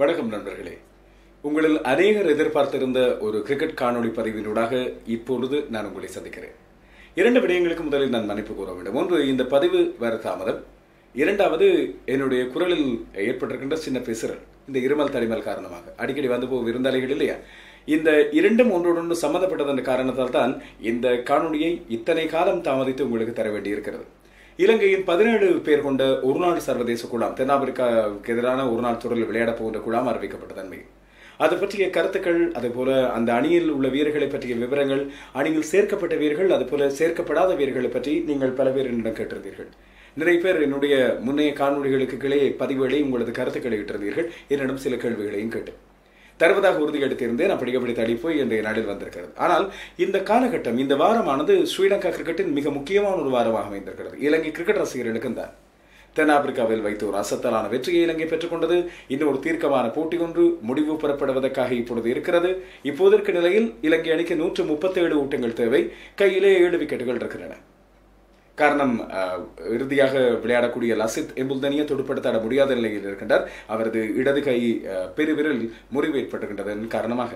வணக்கம் நண்பர்களே. உங்களில் அநேகர் எதிர்பார்த்திருந்த ஒரு கிரிக்கெட் காணொளி பதிவினூடாக இப்பொழுது நான் உங்களை சந்திக்கிறேன். இரண்டு விடயங்களுக்கு முதலில் நான் மன்னிப்பு கூற வேண்டும். ஒன்று இந்த பதிவு வேறு தாமதம். இரண்டாவது என்னுடைய குரலில் ஏற்பட்டிருக்கின்ற சின்ன பிசுறல் இந்த இருமல் தடிமல் காரணமாக. அடிக்கடி வந்து போகும் விருந்தாளிகள் இல்லையா? இந்த இரண்டும் ஒன்றோடொன்று சம்மந்தப்பட்டதன் காரணத்தால் தான் இந்த காணொலியை இத்தனை காலம் தாமதித்து உங்களுக்கு தர வேண்டியிருக்கிறது. இலங்கையின் பதினேழு பேர் கொண்ட ஒருநாள் சர்வதேச குழாம் தென்னாப்பிரிக்காவுக்கு எதிரான ஒருநாள் தொடரில் விளையாட போகின்ற குழாம் அறிவிக்கப்பட்ட தன்மை. அது பற்றிய கருத்துக்கள் அதுபோல அந்த அணியில் உள்ள வீரர்களை பற்றிய விவரங்கள் அணியில் சேர்க்கப்பட்ட வீரர்கள் அதுபோல சேர்க்கப்படாத வீரர்களை பற்றி நீங்கள் பல பேர் என்னிடம் கேட்டிருந்தீர்கள். நிறைய பேர் என்னுடைய முன்னைய காணொலிகளுக்கு கீழே பதிவுகளை உங்களது கருத்துக்களை இட்டிருந்தீர்கள். என்னிடம் சில கேள்விகளையும் கேட்டு தருவதாக உறுதி எடுத்திருந்தேன் அப்படி அப்படி போய் இன்றைய நாளில் வந்திருக்கிறது. ஆனால் இந்த காலகட்டம் இந்த வாரமானது ஸ்ரீலங்கா கிரிக்கெட்டின் மிக முக்கியமான ஒரு வாரமாக அமைந்திருக்கிறது. இலங்கை கிரிக்கெட் ரசிகர்களுக்கும் தான் தென்னாப்பிரிக்காவில் வைத்து ஒரு அசத்தலான வெற்றியை இலங்கை பெற்றுக்கொண்டது இன்னும் ஒரு தீர்க்கமான போட்டி ஒன்று முடிவு பெறப்படுவதற்காக இப்பொழுது இருக்கிறது. இப்போதற்கு நிலையில் இலங்கை அணிக்கு நூற்று முப்பத்தேழு ஊட்டங்கள் தேவை. கையிலே ஏழு விக்கெட்டுகள் இருக்கின்றன. காரணம் அஹ், இறுதியாக விளையாடக்கூடிய லசித் எம்புல்தனியை துடுப்படுத்தாட முடியாத நிலையில் இருக்கின்றார். அவரது இடது கை பெருவிரல் முறிவு ஏற்பட்டிருக்கின்றதன் காரணமாக.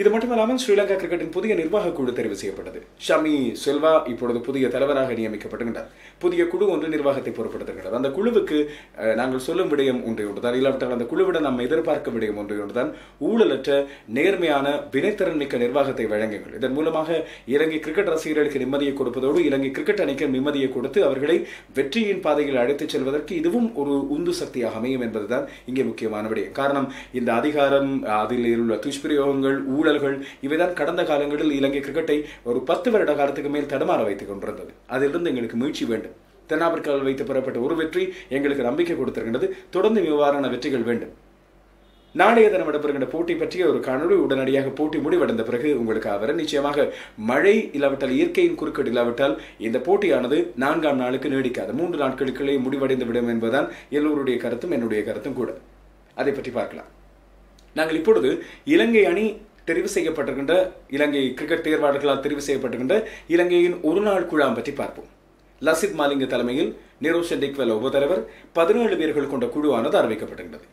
இது மட்டுமல்லாமல் ஸ்ரீலங்கா கிரிக்கெட்டின் புதிய நிர்வாக குழு தெரிவு செய்யப்பட்டது. ஷமி செல்வா இப்பொழுது புதிய தலைவராக நியமிக்கப்பட்டுகின்றார். புதிய குழு ஒன்று நிர்வாகத்தை பொறுப்படுத்துகின்றது. அந்த குழுவுக்கு நாங்கள் சொல்லும் விடயம் ஒன்றை ஒன்றுதான். இல்லாவிட்டால் அந்த குழுவிடம் நாம் எதிர்பார்க்க விடயம் ஒன்றை ஒன்றுதான். ஊழலற்ற நேர்மையான வினைத்திறன் மிக்க நிர்வாகத்தை வழங்குங்கள். இதன் மூலமாக இலங்கை கிரிக்கெட் ரசிகர்களுக்கு நிம்மதியை கொடுப்பதோடு இலங்கை கிரிக்கெட் அணிக்கு நிம்மதியை கொடுத்து அவர்களை வெற்றியின் பாதையில் அழைத்துச் செல்வதற்கு இதுவும் ஒரு உந்து சக்தியாக அமையும் என்பதுதான் இங்கே முக்கியமான விடயம். காரணம் இந்த அதிகாரம் அதில் உள்ள துஷ்பிரயோகங்கள் ஊழல்கள் இவைதான் கடந்த காலங்களில் இலங்கை கிரிக்கெட்டை ஒரு பத்து வருட காலத்துக்கு மேல் தடுமாற வைத்துக் கொண்டிருந்தது. அதிலிருந்து எங்களுக்கு மீழ்ச்சி வேண்டும். தென்னாப்பிரிக்காவில் வைத்து பெறப்பட்ட ஒரு வெற்றி எங்களுக்கு நம்பிக்கை கொடுத்திருக்கின்றது. தொடர்ந்து இவ்வாறான வெற்றிகள் வேண்டும். நாளைய தினம் இடம்பெறுகின்ற போட்டி பற்றிய ஒரு காணொலி உடனடியாக போட்டி முடிவடைந்த பிறகு உங்களுக்கு அவர் நிச்சயமாக மழை இல்லாவிட்டால் இயற்கையின் குறுக்கீடு இல்லாவிட்டால் இந்த போட்டியானது நான்காம் நாளுக்கு நீடிக்காது. மூன்று நாட்களுக்குள்ளே முடிவடைந்து விடும் என்பதுதான் எல்லோருடைய கருத்தும் என்னுடைய கருத்தும் கூட. அதை பற்றி பார்க்கலாம். நாங்கள் இப்பொழுது இலங்கை அணி தெரிவு செய்யப்பட்டிருக்கின்ற இலங்கை கிரிக்கெட் தேர்வாளர்களால் தெரிவு செய்யப்பட்டிருக்கின்ற இலங்கையின் ஒரு நாள் குழாம் பற்றி பார்ப்போம். லசித் மாலிங்க தலைமையில் நிரோஷன் டிக்வெல் உபதலைவர் பதினேழு பேர்கள் கொண்ட குழுவானது அறிவிக்கப்பட்டிருந்தது.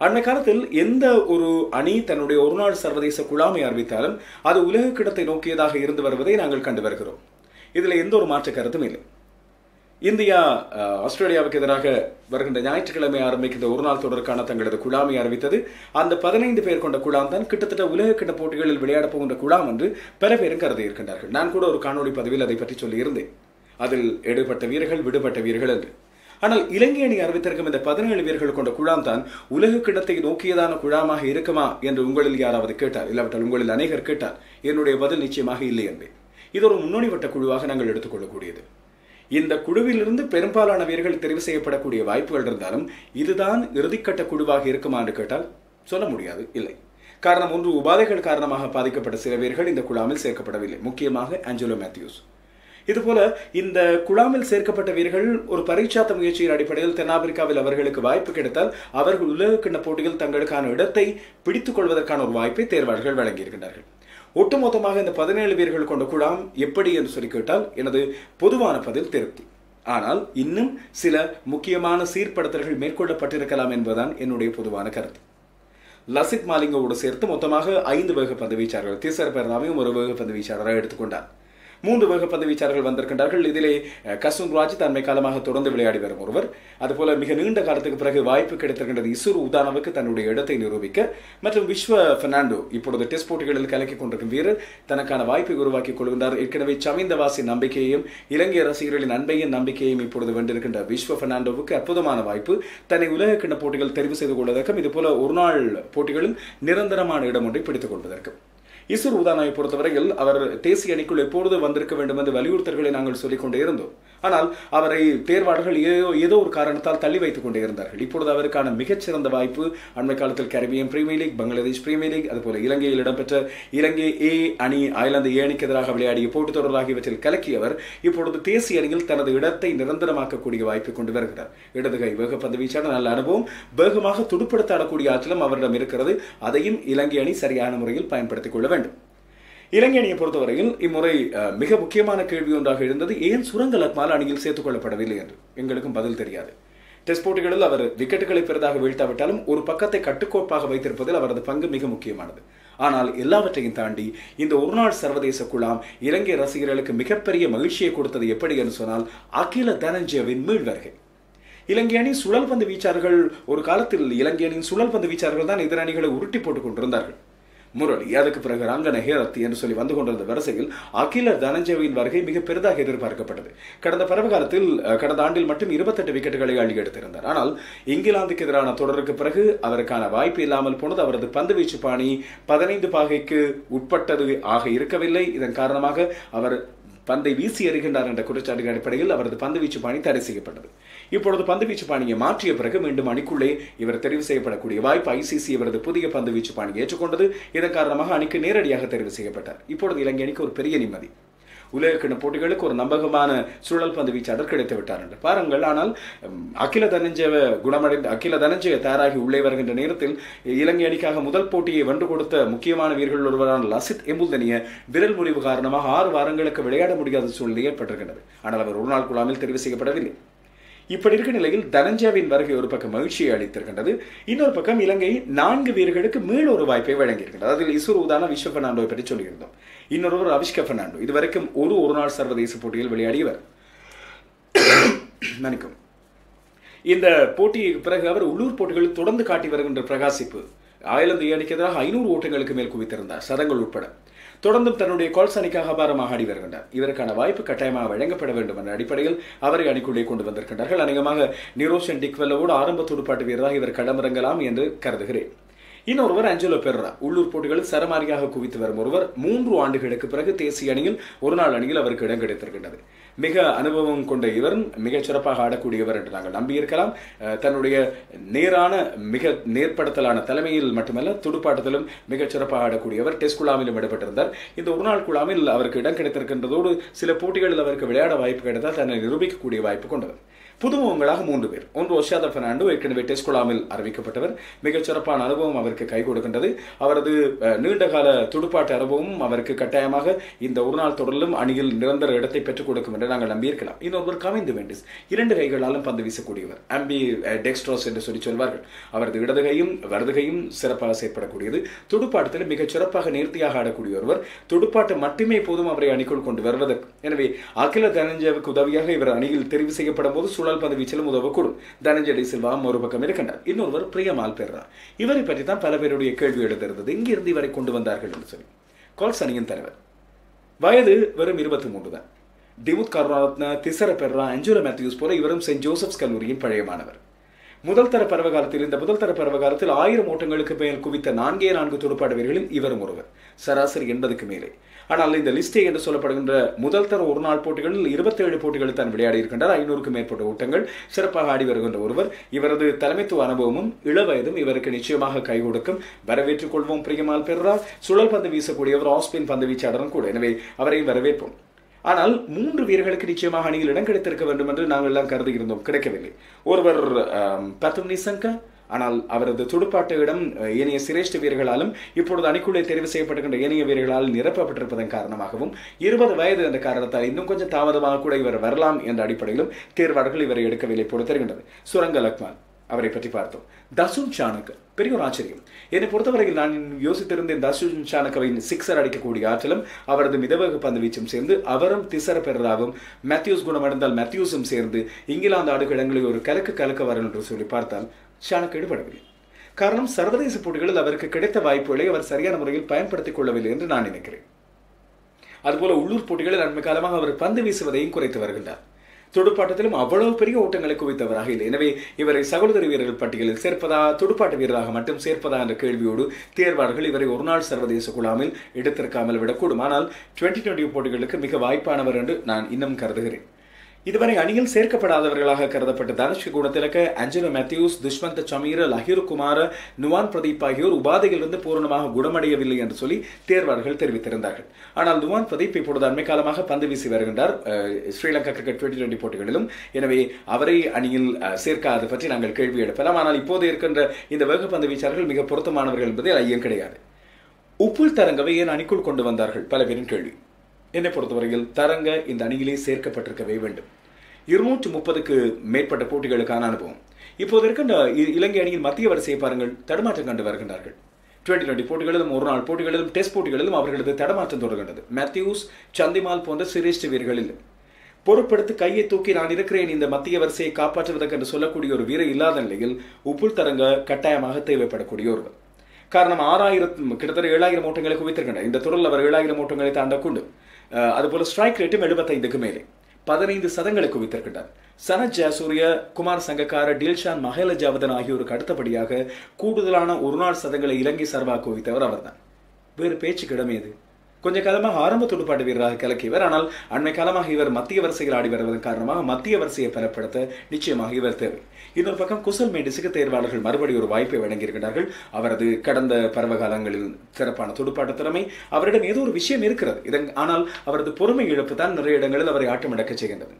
அண்மை காலத்தில் எந்த ஒரு அணி தன்னுடைய ஒருநாள் சர்வதேச குழாமை அறிவித்தாலும் அது உலக கிடத்தை நோக்கியதாக இருந்து வருவதை நாங்கள் கண்டு வருகிறோம். இதில் எந்த ஒரு மாற்று கருத்தும் இல்லை. இந்தியா ஆஸ்திரேலியாவுக்கு எதிராக வருகின்ற ஞாயிற்றுக்கிழமை ஆரம்பிக்கின்ற ஒரு நாள் தொடருக்கான தங்களது குழாமை அறிவித்தது. அந்த பதினைந்து பேர் கொண்ட குழாம் தான் கிட்டத்தட்ட உலக கிண்ண போட்டிகளில் விளையாடப் போகின்ற குழாம் என்று பல பேரும் கருதி இருக்கின்றார்கள் நான் கூட ஒரு காணொளி பதிவில் அதை பற்றி சொல்லியிருந்தேன். அதில் எடுபட்ட வீரர்கள் விடுபட்ட வீரர்கள் என்று. ஆனால் இலங்கை அணி அறிவித்திருக்கும் இந்த பதினேழு வீரர்கள் கொண்ட குழாம் தான் உலக கிண்ணத்தை நோக்கியதான குழாமாக இருக்குமா என்று உங்களில் யாராவது கேட்டார்? இல்லாவிட்டால் உங்களில் அநேகர் கேட்டார். என்னுடைய பதில் நிச்சயமாக இல்லை என்பேன். இது ஒரு முன்னோடி வட்ட குழுவாக நாங்கள் எடுத்துக்கொள்ளக்கூடியது இந்த குழுவிலிருந்து பெரும்பாலான வீரர்கள் தெரிவு செய்யப்படக்கூடிய வாய்ப்புகள் இருந்தாலும் இதுதான் இறுதிக்கட்ட குழுவாக இருக்குமா என்று கேட்டால் சொல்ல முடியாது இல்லை. காரணம் ஒன்று உபாதைகள் காரணமாக பாதிக்கப்பட்ட சில வீரர்கள் இந்த குழாமில் சேர்க்கப்படவில்லை. முக்கியமாக ஆஞ்சலோ மேத்யூஸ். இதுபோல இந்த குழாமில் சேர்க்கப்பட்ட வீரர்கள் ஒரு பரீட்சாத்த முயற்சியின் அடிப்படையில் தென்னாப்பிரிக்காவில் அவர்களுக்கு வாய்ப்பு கிடைத்தால் அவர்கள் உலக கிண்ண போட்டியில் தங்களுக்கான இடத்தை பிடித்துக் கொள்வதற்கான ஒரு வாய்ப்பை தேர்வாளர்கள் வழங்கியிருக்கின்றார்கள். ஒட்டுமொத்தமாக இந்த பதினேழு பேர்கள் கொண்ட குழாம் எப்படி என்று சொல்லி கேட்டால் எனது பொதுவான பதில் திருப்தி. ஆனால் இன்னும் சில முக்கியமான சீர்படுத்தல்கள் மேற்கொள்ளப்பட்டிருக்கலாம் என்பதுதான் என்னுடைய பொதுவான கருத்து. லசித் மாலிங்கோடு சேர்த்து மொத்தமாக ஐந்து வேக பந்து வீச்சாளர்கள் தீசர் பெர்னாவையும் ஒரு வேக பந்து வீச்சாளராக எடுத்துக்கொண்டார். மூன்று வேக பந்து வீச்சாளர்கள் வந்திருக்கின்றார்கள். இதிலே அஹ், கசுன் ராஜ் தன்மை காலமாக தொடர்ந்து விளையாடி வரும் ஒருவர். அதுபோல மிக நீண்ட காலத்துக்கு பிறகு வாய்ப்பு கிடைத்திருக்கின்றது இசுரு உதானவுக்கு தன்னுடைய இடத்தை நிரூபிக்க. மற்றும் விஸ்வ பெர்னாண்டோ இப்பொழுது டெஸ்ட் போட்டிகளில் கலக்கி கொண்டிருக்கும் வீரர் தனக்கான வாய்ப்பை உருவாக்கிக் கொள்கின்றார். ஏற்கனவே சமிந்தவாசி நம்பிக்கையையும் இலங்கை ரசிகர்களின் அன்பையும் நம்பிக்கையும் இப்பொழுது வென்றிருக்கின்ற விஸ்வ பெர்னாண்டோவுக்கு அற்புதமான வாய்ப்பு. தன்னை உலக கிண்ண போட்டிகள் தெரிவு செய்து கொள்வதற்கும் இதுபோல ஒருநாள் போட்டிகளில் நிரந்தரமான இடம் ஒன்றை பிடித்துக் கொள்வதற்கும். இசுர் உதானாவை பொறுத்தவரையில் அவர் தேசிய அணிக்குள் எப்பொழுது வந்திருக்க வேண்டும் என்று வலியுறுத்தல்களை நாங்கள் சொல்லிக் கொண்டே இருந்தோம். ஆனால் அவரை தேர்வாளர்கள் ஏதோ ஏதோ ஒரு காரணத்தால் தள்ளி வைத்துக் கொண்டே இருந்தார்கள். இப்பொழுது அவருக்கான மிகச்சிறந்த வாய்ப்பு அண்மை காலத்தில் Caribbean premier league Bangladesh premier league அதுபோல இலங்கையில் இடம்பெற்ற இலங்கை ஏ அணி அயர்லாந்து ஏ அணிக்கு எதிராக விளையாடிய போட்டித் தொடர் ஆகியவற்றில் கலக்கியவர் இப்பொழுது தேசிய அணியில் தனது இடத்தை நிரந்தரமாக்கக்கூடிய வாய்ப்பை கொண்டு வருகிறார். இடதுகை வேகப்பந்து வீச்சாளர் நல்ல அனுபவம் வேகமாக துடுப்படுத்தாடக்கூடிய ஆற்றலும் அவரிடம் இருக்கிறது. அதையும் இலங்கை அணி சரியான முறையில் பயன்படுத்திக் கொள்ள வேண்டும். இலங்கை பொறுத்தவரையில் இம்முறை மிக முக்கியமான கேள்வி ஒன்றாக இருந்தது ஏன் சுரங்கல் அக்மால் அணியில் சேர்த்துக் கொள்ளப்படவில்லை என்று? எங்களுக்கும் பதில் தெரியாது. டெஸ்ட் போட்டிகளில் அவர் விக்கெட்டுகளை பெரிதாக வீழ்த்தாவிட்டாலும் ஒரு பக்கத்தை கட்டுக்கோப்பாக வைத்திருப்பதில் அவரது பங்கு மிக முக்கியமானது. ஆனால் எல்லாவற்றையும் தாண்டி இந்த ஒருநாள் சர்வதேச குழாம் இலங்கை ரசிகர்களுக்கு மிகப்பெரிய மகிழ்ச்சியை கொடுத்தது எப்படி என்று சொன்னால் அகில தனஞ்சயவின் மீள்வருகை இலங்கை அணி சுழல் பந்து வீச்சார்கள் ஒரு காலத்தில் இலங்கை அணியின் சுழல் பந்து வீச்சாளர்கள் தான் எதிர் அணிகளை உருட்டி போட்டுக் கொண்டிருந்தார்கள். முரளி அதுக்கு பிறகு ரங்கன ஹேரத் என்று சொல்லி வந்து கொண்டிருந்த வரிசையில் அகில தனஞ்சயவின் வருகை மிக பெரிதாக எதிர்பார்க்கப்பட்டது. கடந்த பருவகாலத்தில் கடந்த ஆண்டில் மட்டும் இருபத்தெட்டு விக்கெட்டுகளை அள்ளி எடுத்திருந்தார் ஆனால் இங்கிலாந்துக்கு எதிரான தொடருக்கு பிறகு அவருக்கான வாய்ப்பு இல்லாமல் போனது அவரது பந்துவீச்சு பாணி பதினைந்து பாகைக்கு உட்பட்டது ஆக இருக்கவில்லை. இதன் காரணமாக அவர் பந்தை வீசி எறிகின்றார் என்ற குற்றச்சாட்டின் அடிப்படையில் அவரது பந்துவீச்சு பாணி தடை செய்யப்பட்டது. இப்பொழுது பந்துவீச்சு பாணியை மாற்றிய பிறகு மீண்டும் அணிக்குள்ளே இவர் தெரிவு செய்யப்படக்கூடிய வாய்ப்பு ஐசிசி இவரது புதிய பந்துவீச்சு பாணியை ஏற்றுக்கொண்டது. இதன் காரணமாக அணிக்கு நேரடியாக தெரிவு செய்யப்பட்டார். இப்பொழுது இலங்கை அணிக்கு ஒரு பெரிய நிம்மதி. உலகக்கிண போட்டிகளுக்கு ஒரு நம்பகமான சுழல் பந்து வீச்சாளர் கிடைத்து விட்டார் என்று பாருங்கள். ஆனால் அகில தனஞ்சய குணமடைந்த அகில தனஞ்சய தயாராகி உள்ளே வருகின்ற நேரத்தில் இலங்கை அணிக்காக முதல் போட்டியை வென்று கொடுத்த முக்கியமான வீரர்கள் ஒருவரான லசித் எம்புல்தனிய விரல் முறிவு காரணமாக ஆறு வாரங்களுக்கு விளையாட முடியாத சூழ்நிலை ஏற்பட்டிருக்கிறது ஆனால் அவர் ஒரு நாள் குழாமில் தெரிவு செய்யப்படவில்லை. இப்படி இருக்க நிலையில் தனஞ்சாவின் வருகை ஒரு பக்கம் மகிழ்ச்சியை அளித்திருக்கின்றது. இன்னொரு பக்கம் இலங்கை நான்கு வீரர்களுக்கு மீள் ஒரு வாய்ப்பை வழங்கியிருக்கின்றது. அதில் இசுர் உதான விஸ்வ பெர்னாண்டோவை பற்றி சொல்லியிருந்தோம். இன்னொருவர் அவிஷ்க பெர்னாண்டோ. இதுவரைக்கும் ஒரு ஒரு நாள் சர்வதேச போட்டியில் விளையாடியவர் மன்னிக்கும் இந்த போட்டிக்கு பிறகு அவர் உள்ளூர் போட்டிகளில் தொடர்ந்து காட்டி வருகின்ற பிரகாசிப்பு. அயர்லாந்து அணிக்கு எதிராக ஐநூறு ஓட்டங்களுக்கு மேல் குவித்திருந்தார் சதங்கள் உட்பட. தொடர்ந்தும் தன்னுடைய கால்ஸ் அணிக்காக அபாரமாக ஆடி வருகின்றார். இதற்கான வாய்ப்பு கட்டாயமாக வழங்கப்பட வேண்டும் என்ற அடிப்படையில் அவரை அணிக்குள்ளே கொண்டு வந்திருக்கின்றார்கள். அநேகமாக நிரோஷன் டிக்வெல்லோடு ஆரம்ப துடுப்பாட்டு வீரராக இவர் களமிறங்கலாம் என்று கருதுகிறேன். இன்னொருவர் அஞ்சலோ பெர்ரா. உள்ளூர் போட்டிகளில் சரமாரியாக குவித்து வரும் ஒருவர் மூன்று ஆண்டுகளுக்கு பிறகு தேசிய அணியில் ஒரு நாள் அணியில் அவருக்கு இடம் கிடைத்திருக்கின்றது. மிக அனுபவம் கொண்ட இவர் மிகச் சிறப்பாக ஆடக்கூடியவர் என்று நாங்கள் நம்பியிருக்கலாம். தன்னுடைய நேரான மிக நேர்படுத்தலான தலைமையில் மட்டுமல்ல துடுப்பாட்டத்திலும் மிகச் சிறப்பாக ஆடக்கூடியவர் டெஸ்ட் குழாமிலும் இடம்பெற்றிருந்தார். இந்த ஒரு நாள் குழாமில் அவருக்கு இடம் கிடைத்திருக்கின்றதோடு சில போட்டிகளில் அவருக்கு விளையாட வாய்ப்பு கிடைத்தால் தன்னை நிரூபிக்கக்கூடிய வாய்ப்பு கொண்டவர். புதுமுகங்களாக மூன்று பேர். ஒன்று ஒஷாத பெர்னாண்டோ ஏற்கனவே டெஸ்ட் குழாமில் அறிவிக்கப்பட்டவர். மிகச்சிறப்பான அனுபவம் அவருக்கு கை கொடுக்கின்றது. அவரது நீண்டகால துடுப்பாட்ட அனுபவமும் அவருக்கு கட்டாயமாக இந்த ஒரு நாள் தொடரிலும் அணியில் நிரந்தர இடத்தை பெற்றுக் கொடுக்கும் என்று நாங்கள் நம்பியிருக்கலாம். இன்னொருவர் கவிந்து வேண்டிஸ். இரண்டு கைகளாலும் பந்து வீசக்கூடியவர். அம்பி டெக்ஸ்ட்ரோஸ் என்று சொல்லி சொல்வார்கள். அவரது இடதுகையும் வலதுகையும் சிறப்பாக செயற்படக்கூடியது. துடுப்பாட்டத்தில் மிகச் சிறப்பாக நேர்த்தியாக ஆடக்கூடிய ஒருவர். துடுப்பாட்டம் மட்டுமே போதும் அவரை அணிக்குள் கொண்டு வருவதற்கு. எனவே அகில தனஞ்சயவுக்கு உதவியாக இவர் அணியில் தெரிவு செய்யப்படும் போது சுழ பந்து வீச்சிலும் உதவக்கூடும். தனஞ்சய சில்வா மறுபக்கம் இருக்கின்றார் இன்னொருவர் பிரியமால் பெர்ரா. இவரை பற்றி தான் பல பேருடைய கேள்வி எழுந்திருந்தது. இங்கிருந்து இவரை கொண்டு வந்தார்கள் என்று சொல்லி. கால்ஸ் அணியின் தலைவர். வயது வெறும் இருபத்தி மூன்று தான். டிமுத் கருணாரத்ன திசர பெர்ரா அஞ்சுர மேத்யூஸ் போல இவரும் சென்ட் ஜோசப்ஸ் கல்லூரியின் பழைய மாணவர். முதல் தர பருவகாலத்தில் இந்த முதல் தர பருவகாலத்தில் ஆயிரம் ஓட்டங்களுக்கு மேல் குவித்த நான்கே நான்கு துடுப்பாட வீரர்களில் இவரும் ஒருவர். சராசரி எண்பதுக்கு மேலே. ஆனால் இந்த லிஸ்டே என்று சொல்லப்படுகின்ற முதல் தர ஒரு நாள் போட்டிகளில் இருபத்தேழு போட்டிகளில் தான் விளையாடி இருக்கின்றார். ஐநூறுக்கும் மேற்பட்ட ஓட்டங்கள் சிறப்பாக ஆடி வருகின்ற ஒருவர். இவரது தலைமைத்துவ அனுபவமும் இளவயதும் இவருக்கு நிச்சயமாக கை கொடுக்கும். வரவேற்றுக் கொள்வோம் பிரியமால் பெர்ரா. சுழல் பந்து வீசக்கூடியவர் ஆஸ்பின் பந்து வீச்சாளரும் கூட. எனவே அவரையும் வரவேற்போம். ஆனால் மூன்று வீரர்களுக்கு நிச்சயமாக அணியில் இடம் கிடைத்திருக்க வேண்டும் என்று நாங்கள் எல்லாம் கருதுகிறோம். கிடைக்கவில்லை. ஒருவர் பத்தும் நிசங்கா ஆனால் அவரது துடுப்பாட்ட இடம் ஏனைய சிரேஷ்ட வீரர்களாலும் இப்பொழுது அணிக்குள்ளே தெரிவு செய்யப்படுகின்ற ஏனைய வீரர்களால் நிரப்பப்பட்டிருப்பதன் காரணமாகவும் இருபது வயது என்ற காரணத்தால் இன்னும் கொஞ்சம் தாமதமாக கூட இவர் வரலாம் என்ற அடிப்படையிலும் தேர்வாளர்கள் இவரை எடுக்கவில்லை போல தெரிகின்றது. சுரங்க லக்மான் அவரை பற்றி பார்த்தோம். தசுன் சாணக்கு பெரிய ஒரு ஆச்சரியம். என்னை பொறுத்தவரையில் நான் யோசித்திருந்தேன் தசுன் சாணக்கவின் சிக்ஸர் அடிக்கக்கூடிய ஆற்றலும் அவரது மிதவக பந்து வீச்சும் சேர்ந்து அவரும் திசர பெர்ராவும் மேத்யூஸ் குணமடைந்தால் மேத்யூஸும் சேர்ந்து இங்கிலாந்து ஆடுகளங்களில் ஒரு கலக்கு கலக்க வரும் என்று சொல்லி பார்த்தால் சாணக் படவில்லை காரணம் சர்வதேச போட்டிகளில் அவருக்கு கிடைத்த வாய்ப்புகளை அவர் சரியான முறையில் பயன்படுத்திக் கொள்ளவில்லை என்று நான் நினைக்கிறேன். அதுபோல உள்ளூர் போட்டிகளில் அண்மை காலமாக அவர் பந்து வீசுவதையும் குறைத்து வருகின்றார். துடுப்பாட்டத்திலும் அவ்வளவு பெரிய ஓட்டங்களை குவித்தவராக இல்லை. எனவே இவரை சகோதர வீரர்கள் பட்டியலில் சேர்ப்பதா துடுப்பாட்ட வீரராக மட்டும் சேர்ப்பதா என்ற கேள்வியோடு தேர்வாளர்கள் இவரை ஒரு நாள் சர்வதேச குழாமில் எடுத்திருக்காமல் விடக்கூடும். ஆனால் டுவெண்ட்டி டுவெண்ட்டி போட்டிகளுக்கு மிக வாய்ப்பானவர் என்று நான் இன்னும் கருதுகிறேன். இதுவரை அணியில் சேர்க்கப்படாதவர்களாக கருதப்பட்ட தனுஷ் குணத்திலக்க அஞ்சலோ மேத்யூஸ் துஷ்மந்த சமீர லஹீர் குமார நுவான் பிரதீப் ஆகியோர் உபாதையிலிருந்து பூரணமாக குணமடையவில்லை என்று சொல்லி தேர்வாளர்கள் தெரிவித்திருந்தார்கள். ஆனால் நுவான் பிரதீப் இப்பொழுது அண்மை காலமாக பந்து வீசி வருகின்றார். ஸ்ரீலங்கா கிரிக்கெட் டுவெண்ட்டி டுவெண்ட்டி போட்டிகளிலும். எனவே அவரை அணியில் சேர்க்காது பற்றி நாங்கள் கேள்வி எழுப்பலாம். ஆனால் இப்போது இருக்கின்ற இந்த வேகப்பந்து வீச்சாளர்கள் மிக பொருத்தமானவர்கள் என்பதில் ஐயம் கிடையாது. உப்புள் தரங்கவை ஏன் அணிக்குள் கொண்டு வந்தார்கள்? பல பேரின் கேள்வி. என்னை பொறுத்தவரையில் தரங்க இந்த அணியிலே சேர்க்கப்பட்டிருக்கவே வேண்டும். இருநூற்று முப்பதுக்கு மேற்பட்ட போட்டிகளுக்கான அனுபவம். இப்போது இருக்கின்ற இலங்கை அணியின் மத்திய வரிசையை பாருங்கள். தடுமாற்றம் கண்டு வருகின்றார்கள். டுவெண்டி டுவெண்டி போட்டிகளிலும் ஒரு நாள் போட்டிகளிலும் டெஸ்ட் போட்டிகளிலும் அவர்களது தடமாற்றம் தொடர்கின்றது. மேத்யூஸ் சந்திமால் போன்ற சிரேஷ்ட வீரர்களில். பொறுப்படுத்தி கையை தூக்கி நான் இருக்கிறேன். இந்த மத்திய வரிசையை காப்பாற்றுவதற்கு என்று சொல்லக்கூடிய ஒரு வீரர் இல்லாத நிலையில் உப்புள் தரங்க கட்டாயமாக தேவைப்படக்கூடிய ஒருவர். காரணம் ஆறாயிரம் கிட்டத்தட்ட ஏழாயிரம் ஓட்டங்களை குவித்திருக்கின்றனர். இந்த தொடரில் அவர் ஏழாயிரம் ஓட்டங்களை தாண்டக்கூடும் அஹ், அதுபோல ஸ்ட்ரைக் ரேட்டும் எழுபத்தைந்துக்கு மேலே. பதினைந்து சதங்களை குவித்திருக்கின்றார். சனத் ஜெயசூரிய குமார் சங்கக்கார டில்ஷான் மஹேல ஜாவதன் ஆகியோருக்கு அடுத்தபடியாக கூடுதலான ஒருநாள் சதங்களை இலங்கை சார்பாக குவித்தவர் அவர்தான். வேறு பேச்சுக்கு இடமே இது. கொஞ்ச காலமாக ஆரம்ப துடுப்பாட்ட வீரராக கலக்கியவர் ஆனால் அண்மை காலமாக இவர் மத்திய வரிசையில் ஆடி வருவதன் காரணமாக மத்திய வரிசையை பலப்படுத்த நிச்சயமாக இவர் தேவை. இன்னொரு பக்கம் குசல் மேடிசுக்கு தேர்வாளர்கள் மறுபடி ஒரு வாய்ப்பை வழங்கியிருக்கிறார்கள். அவரது கடந்த பருவகாலங்களில் சிறப்பான துடுப்பாட்ட திறமை அவரிடம் ஏதோ ஒரு விஷயம் இருக்கிறது. இதன் ஆனால் அவரது பொறுமை இழப்பு தான் நிறைய இடங்களில் அவரை ஆட்டமிடக்க செய்கின்றது.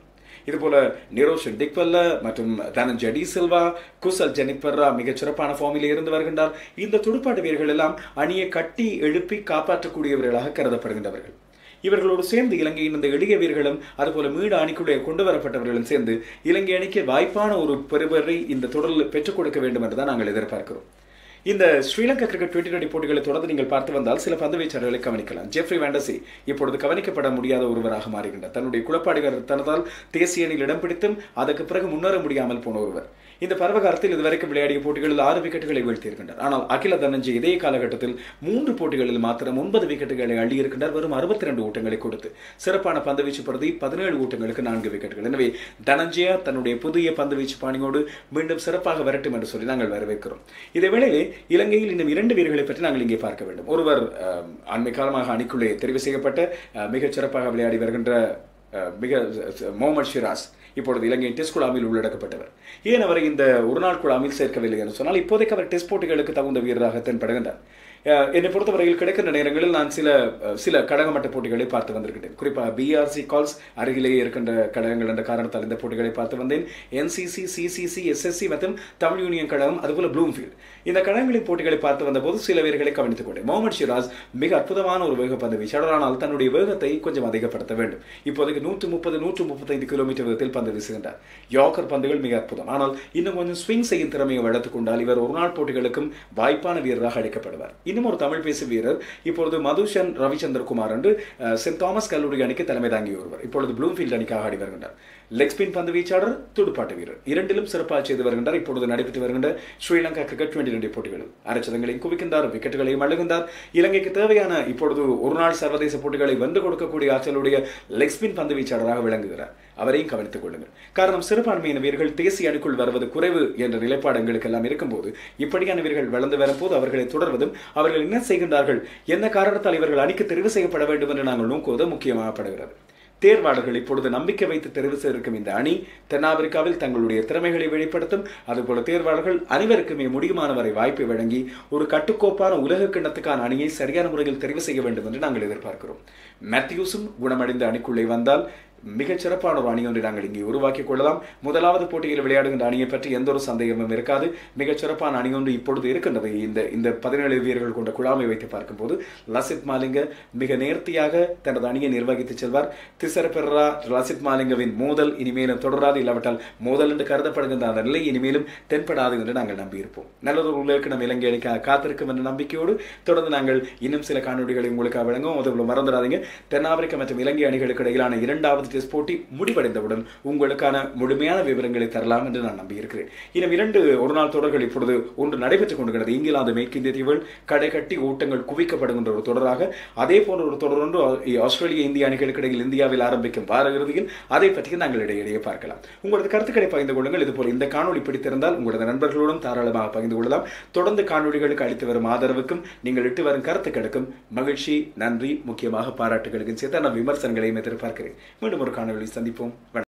இதுபோல நிரோஷன் டிக்வல்ல மற்றும் தனஞ்ச டி சில்வா குசல் ஜெனிப்பர்ரா மிகச் சிறப்பான ஃபார்மில் இருந்து வருகின்றார். இந்த துடுப்பாட்ட வீரர்கள் எல்லாம் அணியை கட்டி எழுப்பி காப்பாற்றக்கூடியவர்களாக கருதப்படுகின்றவர்கள். இவர்களோடு சேர்ந்து இலங்கையின் இந்த எளிய வீரர்களும் அதுபோல மீடு அணிக்குள்ளே கொண்டு வரப்பட்டவர்களும் சேர்ந்து இலங்கை அணிக்கு வாய்ப்பான ஒரு பெறுபரை இந்த தொடரில் பெற்றுக் கொடுக்க வேண்டும் என்றுதான் நாங்கள் எதிர்பார்க்கிறோம். இந்த ஸ்ரீலங்கா கிரிக்கெட் டுவெண்டி டுவெண்டி போட்டிகளை தொடர்ந்து நீங்கள் பார்த்து வந்தால் சில பந்து வீச்சாளர்களை கவனிக்கலாம். ஜெஃப்ரி வேண்டசி இப்பொழுது கவனிக்கப்பட முடியாத ஒருவராக மாறுகின்றார். தன்னுடைய குழப்பாடுகள் தனதால் தேசிய அணியில் இடம் பிடித்தும் அதற்கு பிறகு முன்னேற முடியாமல் போன ஒருவர். இந்த பருவகாலத்தில் இதுவரைக்கும் விளையாடிய போட்டிகளில் ஆறு விக்கெட்டுகளை வீழ்த்தியிருக்கின்றார் ஆனால் அகில தனஞ்சய் இதே காலகட்டத்தில் மூன்று போட்டிகளில் மாத்திரம் ஒன்பது விக்கெட்டுகளை அள்ளியிருக்கின்றார். வரும் அறுபத்தி ரெண்டு ஓட்டங்களை கொடுத்து சிறப்பான பந்துவீச்சு பிரதி பதினேழு ஓட்டங்களுக்கு நான்கு விக்கெட்டுகள். எனவே தனஞ்சயா தன்னுடைய புதிய பந்துவீச்சு பாணியோடு மீண்டும் சிறப்பாக வரட்டும் என்று சொல்லி நாங்கள் வரவேற்கிறோம். இதே வேளையிலே இலங்கையில் இன்னும் இரண்டு வீரர்களை பற்றி நாங்கள் இங்கே பார்க்க வேண்டும். ஒருவர் அஹ், அண்மை காலமாக அணிக்குள்ளே தெரிவு செய்யப்பட்ட மிகச் சிறப்பாக விளையாடி வருகின்ற மிக முகமது ஷிராஸ் இப்பொழுது இலங்கையின் டெஸ்ட் குழாமில் உள்ளடக்கப்பட்டவர். ஏன் அவரை இந்த ஒருநாள் குழாமில் சேர்க்கவில்லை என்று சொன்னால் இப்போதைக்கு அவர் டெஸ்ட் போட்டிகளுக்கு தகுந்த வீரராக தென்படுகின்றார் என்னை பொறுத்தவரையில் கிடைக்கின்ற நேரங்களில் நான் சில சில கடகமட்ட போட்டிகளை பார்த்து வந்திருக்கிறேன் குறிப்பாக பிஆர்சி கால்ஸ் அருகிலேயே இருக்கின்ற கடகங்கள் என்ற காரணத்தால் இந்த போட்டிகளை பார்த்து வந்தேன். என்சிசி சிசிசி எஸ்எஸ்சி மற்றும் தமிழ் யூனியன் கழகம் அதுபோல ப்ளூம்ஃபீல்ட் இந்த கடகங்களின் போட்டிகளை பார்த்து வந்தபோது சில வீரர்களை கவனித்துக் கொண்டேன். முகமது ஷிராஸ் மிக அற்புதமான ஒரு வேகப்பந்து வீச்சாளர் ஆனால் தன்னுடைய வேகத்தை கொஞ்சம் அதிகப்படுத்த வேண்டும். இப்போதைக்கு நூற்று முப்பது நூற்று முப்பத்தைந்து கிலோமீட்டர் வேகத்தில் பந்து வீசுகின்றார். யாக்கர் பந்துகள் மிக அற்புதம். ஆனால் இன்னும் கொஞ்சம் ஸ்விங் செய்யும் திறமையை வளர்த்துக் கொண்டால் இவர் ஒரு நாள் போட்டிகளுக்கும் வாய்ப்பான வீரராக அழைக்கப்படுவார். இன்னும் ஒரு தமிழ் பேசும் வீரர் இப்பொழுது மதுஷன் ரவிச்சந்திரகுமார் என்று சென்ட் தாமஸ் கல்லூரி அணிக்கு தலைமை தாங்கி வருவார் இப்பொழுது ப்ளூம்ஃபீல்ட் அணிக்காக ஆடி வருகின்றார். லெக் ஸ்பின் பந்து வீச்சாளர் துடுப்பாட்ட வீரர். இரண்டிலும் சிறப்பாக செய்து வருகின்றார். இப்பொழுது நடைபெற்று வருகின்ற ஸ்ரீலங்கா கிரிக்கெட் டுவெண்டி டுவெண்டி போட்டிகளில் அரைச்சதங்களையும் குவிக்கின்றார் விக்கெட்டுகளையும் அழுகின்றார் இலங்கைக்கு தேவையான இப்பொழுது ஒரு நாள் சர்வதேச போட்டிகளை வென்று கொடுக்கக்கூடிய ஆற்றலுடைய லெக் ஸ்பின் பந்து வீச்சாளராக விளங்குகிறார். அவரையும் கவனித்துக் கொள்ளுங்கள். காரணம் சிறுபான்மையின வீரர்கள் தேசிய அணிக்குள் வருவது குறைவு என்ற நிலைப்பாடு எங்களுக்கு எல்லாம் இருக்கும்போது இப்படியான வீரர்கள் வளர்ந்து வரும்போது அவர்களை தொடர்வதும் அவர்கள் என்ன செய்கின்றார்கள் என்ன காரணத்தால் இவர்கள் அணிக்கு தெரிவு செய்யப்பட வேண்டும் என்று நாங்கள் நோக்குவது முக்கியமாகப்படுகிறது. தேர்வாளர்கள் இப்பொழுது நம்பிக்கை வைத்து தெரிவு செய்திருக்கும் இந்த அணி தென்னாப்பிரிக்காவில் தங்களுடைய திறமைகளை வெளிப்படுத்தும் அதுபோல தேர்வாளர்கள் அனைவருக்குமே முடியுமான வரை வாய்ப்பை வழங்கி ஒரு கட்டுக்கோப்பான உலக கிண்ணத்துக்கான அணியை சரியான முறையில் தெரிவு செய்ய வேண்டும் என்று நாங்கள் எதிர்பார்க்கிறோம். மேத்யூஸும் குணமடைந்த அணிக்குள்ளே வந்தால் மிகச் சிறப்பான ஒரு அணி ஒன்றை நாங்கள் இங்கே உருவாக்கிக் கொள்ளலாம். முதலாவது போட்டியில் விளையாடுகின்ற அணியை பற்றி எந்த ஒரு சந்தேகமும் இருக்காது. மிகச் சிறப்பான அணி ஒன்று இப்பொழுது இருக்கின்றது. இந்த இந்த பதினேழு வீரர்கள் கொண்ட குழாமை வைத்து பார்க்கும்போது லசித் மாலிங்க மிக நேர்த்தியாக தனது அணியை நிர்வகித்து செல்வார். திசர பெர்ரா லசித் மாலிங்கவின் மோதல் இனிமேலும் தொடராது. இல்லாவிட்டால் மோதல் என்று கருதப்படுகின்ற அந்த நிலை இனிமேலும் தென்படாது என்று நாங்கள் நம்பியிருப்போம். நல்லதொரு உலகிற்கு நம் இலங்கை அணிக்காக காத்திருக்கும் என்ற நம்பிக்கையோடு தொடர்ந்து நாங்கள் இன்னும் சில காணொலிகளை உங்களுக்காக வழங்கும் அதுபோல மறந்துடாதீங்க. தென்னாப்பிரிக்கா மற்றும் இலங்கை அணிகளுக்கு இடையிலான இரண்டாவது டெஸ்ட் போட்டி முடிவடைந்தவுடன் உங்களுக்கான முழுமையான விவரங்களை தரலாம் என்று நான் நம்பியிருக்கிறேன். இன்னும் இரண்டு ஒரு நாள் தொடர்கள் இப்பொழுது ஒன்று நடைபெற்றுக் கொண்டிருக்கிறது. இங்கிலாந்து மேற்கிந்திய தீவுகள் கடைகட்டி ஓட்டங்கள் குவிக்கப்படுகின்ற ஒரு தொடராக அதே போன்ற ஒரு தொடர் ஒன்று ஆஸ்திரேலிய இந்திய அணிகளுக்கு இடையில் இந்தியாவில் ஆரம்பிக்கும் வார இறுதியில் அதை பற்றி நாங்கள் இடையிடையே பார்க்கலாம். உங்களது கருத்துக்களை பகிர்ந்து கொள்ளுங்கள். இதுபோல் இந்த காணொளி பிடித்திருந்தால் உங்களது நண்பர்களோடும் தாராளமாக பகிர்ந்து கொள்ளலாம். தொடர்ந்து காணொளிகளுக்கு அளித்து வரும் ஆதரவுக்கும் நீங்கள் இட்டு வரும் கருத்துக்களுக்கும் மகிழ்ச்சி நன்றி முக்கியமாக பாராட்டுகளுக்கும் சேர்த்து நான் விமர்சனங்களையும் எதிர்பார்க்கிறேன். மீண்டும் ஒரு காணொளி சந்திப்போம். வணக்கம்.